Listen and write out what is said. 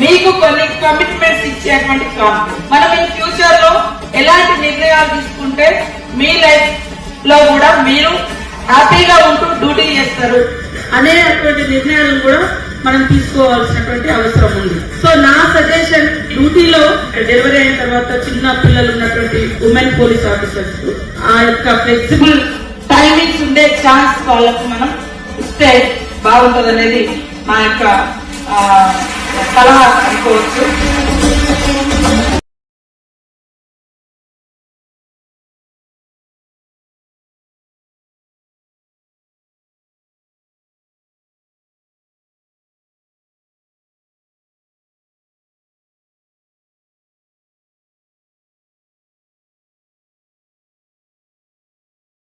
మీకు కొన్ని కమిట్మెంట్స్ ఇచ్చేటువంటి కాదు మనం ఇన్ ఫ్యూచర్లో ఎలాంటి నిర్ణయాలు తీసుకుంటే మీ లైఫ్లో కూడా మీరు హ్యాపీగా ఉంటూ డ్యూటీ చేస్తారు అనేటువంటి నిర్ణయాలను కూడా మనం తీసుకోవాల్సినటువంటి అవసరం ఉంది. సో నా సజెషన్ డ్యూటీలో డెలివరీ అయిన తర్వాత చిన్న పిల్లలు ఉన్నటువంటి ఉమెన్ పోలీస్ ఆఫీసర్స్ ఆ యొక్క ఫ్లెక్సిబుల్ టైమింగ్స్ ఉండే ఛాన్స్ వాళ్ళకు మనం ఇస్తే బాగుంటుంది అనేది మా యొక్క Salah.